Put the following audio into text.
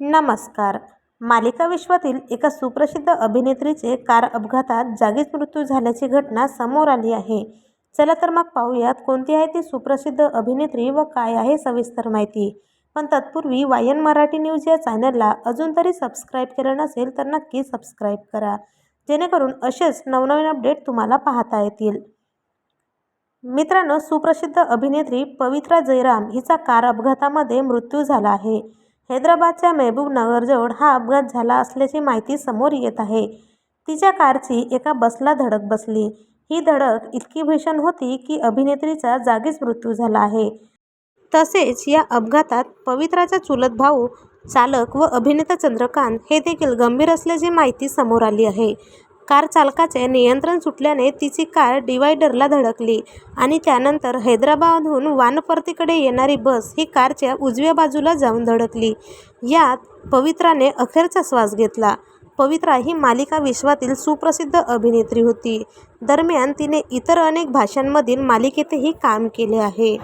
नमस्कार. मालिका विश्वातील एका सुप्रसिद्ध अभिनेत्रीचे कार अपघातात जागीच मृत्यू झाल्याची घटना समोर आली आहे. चला तर मग पाहूयात कोणती आहे ती सुप्रसिद्ध अभिनेत्री व काय आहे सविस्तर माहिती. पण तत्पूर्वी वायन मराठी न्यूज या चॅनलला अजून तरी सबस्क्राईब केलं नसेल तर नक्की सबस्क्राईब करा. जेणेकरून असेच नवनवीन अपडेट तुम्हाला पाहता येतील. मित्रांनो सुप्रसिद्ध अभिनेत्री पवित्रा जयराम हिचा कार अपघातामध्ये मृत्यू झाला आहे. हैदराबादच्या मेहबूब नगरजवळ हा अपघात झाला असल्याची माहिती समोर येत आहे. तिच्या कारची एका बसला धडक बसली. ही धडक इतकी भीषण होती की अभिनेत्रीचा जागीच मृत्यू झाला आहे. तसेच या अपघातात पवित्राचा चुलत भाऊ चालक व अभिनेता चंद्रकांत हे देखील गंभीर असल्याची माहिती समोर आली आहे. कार चालकाचे नियंत्रण सुटल्याने तिची कार डिवायडरला धडकली आणि त्यानंतर हैदराबादहून वानपर्तीकडे येणारी बस ही कारच्या उजव्या बाजूला जाऊन धडकली. यात पवित्राने अखेरचा श्वास घेतला. पवित्रा ही मालिका विश्वातील सुप्रसिद्ध अभिनेत्री होती. दरम्यान तिने इतर अनेक भाषांमधील मालिकेतही काम केले आहे.